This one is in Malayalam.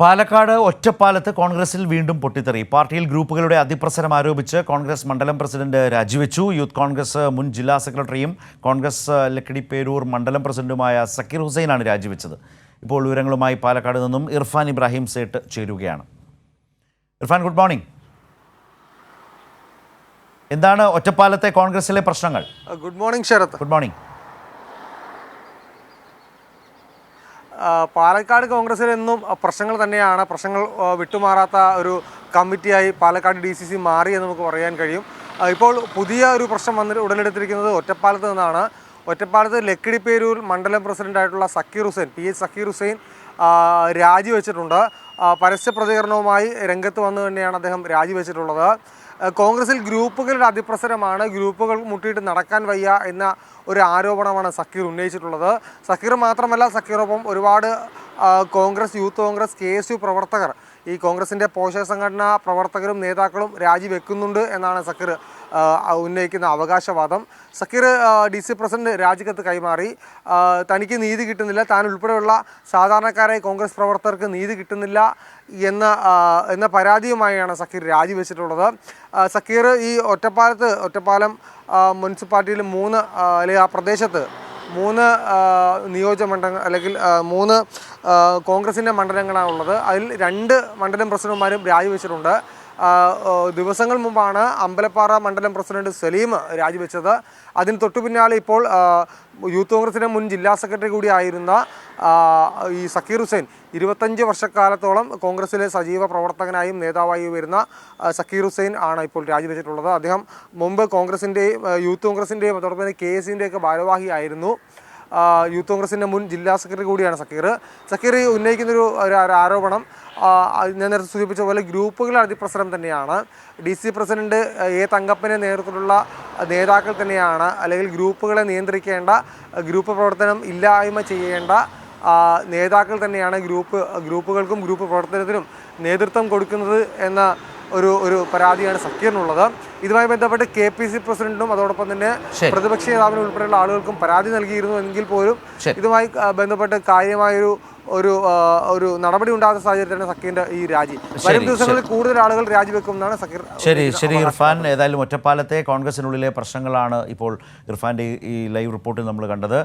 പാലക്കാട് ഒറ്റപ്പാലത്ത് കോൺഗ്രസിൽ വീണ്ടും പൊട്ടിത്തെറി. പാർട്ടിയിൽ ഗ്രൂപ്പുകളുടെ അതിപ്രസരം ആരോപിച്ച് കോൺഗ്രസ് മണ്ഡലം പ്രസിഡന്റ് രാജിവെച്ചു. യൂത്ത് കോൺഗ്രസ് മുൻ ജില്ലാ സെക്രട്ടറിയും കോൺഗ്രസ് ലക്കിടി പേരൂർ മണ്ഡലം പ്രസിഡന്റുമായ സക്കീർ ഹുസൈനാണ് രാജിവെച്ചത്. ഇപ്പോൾ വിവരങ്ങളുമായി പാലക്കാട് നിന്നും ഇർഫാൻ ഇബ്രാഹിം സേട്ട് ചേരുകയാണ്. Irfan good morning. എന്താണ് ഒറ്റപ്പാലത്തെ കോൺഗ്രസിലെ പ്രശ്നങ്ങൾ? Good morning Sarath. Good morning ആ, പാലക്കാട് കോൺഗ്രസിൽ എന്നും പ്രശ്നങ്ങൾ തന്നെയാണ്. പ്രശ്നങ്ങൾ വിട്ടുമാറാത്ത ഒരു കമ്മിറ്റിയായി പാലക്കാട് ഡി സി സി മാറി എന്ന് നമുക്ക് പറയാൻ കഴിയും. ഇപ്പോൾ പുതിയ ഒരു പ്രശ്നം വന്നിട്ട് ഉടലെടുത്തിരിക്കുന്നത് ഒറ്റപ്പാലത്ത് നിന്നാണ്. ഒറ്റപ്പാലത്ത് ലക്കിടിപ്പേരൂർ മണ്ഡലം പ്രസിഡന്റായിട്ടുള്ള സക്കീർ ഹുസൈൻ പി എച്ച് സക്കീർ ഹുസൈൻ രാജിവെച്ചിട്ടുണ്ട്. പരസ്യ പ്രതികരണവുമായി രംഗത്ത് വന്നു തന്നെയാണ് അദ്ദേഹം രാജിവെച്ചിട്ടുള്ളത്. കോൺഗ്രസിൽ ഗ്രൂപ്പുകളുടെ അതിപ്രസരമാണ് ഗ്രൂപ്പുകൾ മുട്ടിയിട്ട് നടക്കാൻ വയ്യ എന്ന ഒരു ആരോപണമാണ് സക്കീർ ഉന്നയിച്ചിട്ടുള്ളത്. സക്കീർ മാത്രമല്ല സക്കീറൊപ്പം ഒരുപാട് Congress Youth Congress K S U പ്രവർത്തകർ. ഈ കോൺഗ്രസിന്റെ പോഷക സംഘടനാ പ്രവർത്തകരും നേതാക്കളും രാജിവെക്കുന്നുണ്ട് എന്നാണ് സക്കീർ ഉന്നയിക്കുന്ന അവകാശവാദം. സക്കീർ ഡി സി പ്രസിഡന്റ് രാജിക്കത്ത് കൈമാറി. തനിക്ക് നീതി കിട്ടുന്നില്ല. താൻ ഉൾപ്പെടെയുള്ള സാധാരണക്കാരായ കോൺഗ്രസ് പ്രവർത്തകർക്ക് നീതി കിട്ടുന്നില്ല എന്ന എന്ന പരാതിയുമായാണ് സക്കീർ രാജിവെച്ചിട്ടുള്ളത്. സക്കീർ ഈ ഒറ്റപ്പാലത്ത് ഒറ്റപ്പാലം മുനിസിപ്പാലിറ്റിയിൽ മൂന്ന് അല്ലെങ്കിൽ ആ പ്രദേശത്ത് മൂന്ന് നിയോജക മണ്ഡലങ്ങൾ അല്ലെങ്കിൽ മൂന്ന് കോൺഗ്രസിന്റെ മണ്ഡലങ്ങളാണുള്ളത്. അതിൽ രണ്ട് മണ്ഡലം പ്രസിഡന്റുമാരും രാജിവെച്ചിട്ടുണ്ട്. ദിവസങ്ങൾ മുമ്പാണ് അമ്പലപ്പാറ മണ്ഡലം പ്രസിഡന്റ് സലീം രാജിവെച്ചത്. അതിന് തൊട്ടു പിന്നാലെ ഇപ്പോൾ യൂത്ത് കോൺഗ്രസിന്റെ മുൻ ജില്ലാ സെക്രട്ടറി കൂടിയായിരുന്ന ഈ സക്കീർ ഹുസൈൻ ഇരുപത്തഞ്ച് വർഷക്കാലത്തോളം കോൺഗ്രസിലെ സജീവ പ്രവർത്തകനായും നേതാവായും വരുന്ന സക്കീർ ഹുസൈൻ ആണ് ഇപ്പോൾ രാജിവെച്ചിട്ടുള്ളത്. അദ്ദേഹം മുമ്പ് കോൺഗ്രസിന്റെയും യൂത്ത് കോൺഗ്രസിന്റെയും അതോടൊപ്പം തന്നെ കെ എസിന്റെയൊക്കെ ഭാരവാഹിയായിരുന്നു. യൂത്ത് കോൺഗ്രസിന്റെ മുൻ ജില്ലാ സെക്രട്ടറി കൂടിയാണ് സക്കീർ. സക്കീർ ഉന്നയിക്കുന്നൊരു ഒരു ഒരു ആരോപണം ഞാൻ നേരത്തെ സൂചിപ്പിച്ച പോലെ ഗ്രൂപ്പുകളുടെ അതിപ്രസരം തന്നെയാണ്. ഡി സി പ്രസിഡന്റ് എ തങ്കപ്പനെ നേതൃത്വത്തിലുള്ള നേതാക്കൾ തന്നെയാണ്. അല്ലെങ്കിൽ ഗ്രൂപ്പുകളെ നിയന്ത്രിക്കേണ്ട ഗ്രൂപ്പ് പ്രവർത്തനം ഇല്ലായ്മ ചെയ്യേണ്ട നേതാക്കൾ തന്നെയാണ് ഗ്രൂപ്പ് ഗ്രൂപ്പുകൾക്കും ഗ്രൂപ്പ് പ്രവർത്തനത്തിനും നേതൃത്വം കൊടുക്കുന്നത് എന്ന ഒരു ഒരു പരാതിയാണ് സക്കീറിനുള്ളത് ഇതുമായി ബന്ധപ്പെട്ട് കെ പി സി പ്രസിഡന്റിനും അതോടൊപ്പം തന്നെ പ്രതിപക്ഷ നേതാവിനും ഉൾപ്പെടെയുള്ള ആളുകൾക്കും പരാതി നൽകിയിരുന്നു എങ്കിൽ പോലും ഇതുമായി ബന്ധപ്പെട്ട് കാര്യമായൊരു ഒരു ഒരു നടപടി ഉണ്ടാകുന്ന സാഹചര്യത്തിലാണ് സക്കീറിന്റെ ഈ രാജി. വരും ദിവസങ്ങളിൽ കൂടുതൽ ആളുകൾ രാജിവെക്കുമെന്നാണ് സക്കീർ ശരി ശരി ഇർഫാൻ. ഏതായാലും ഒറ്റപ്പാലത്തെ കോൺഗ്രസിനുള്ളിലെ പ്രശ്നങ്ങളാണ് ഇപ്പോൾ ഇർഫാന്റെ ഈ ലൈവ് റിപ്പോർട്ടിൽ നമ്മൾ കണ്ടത്.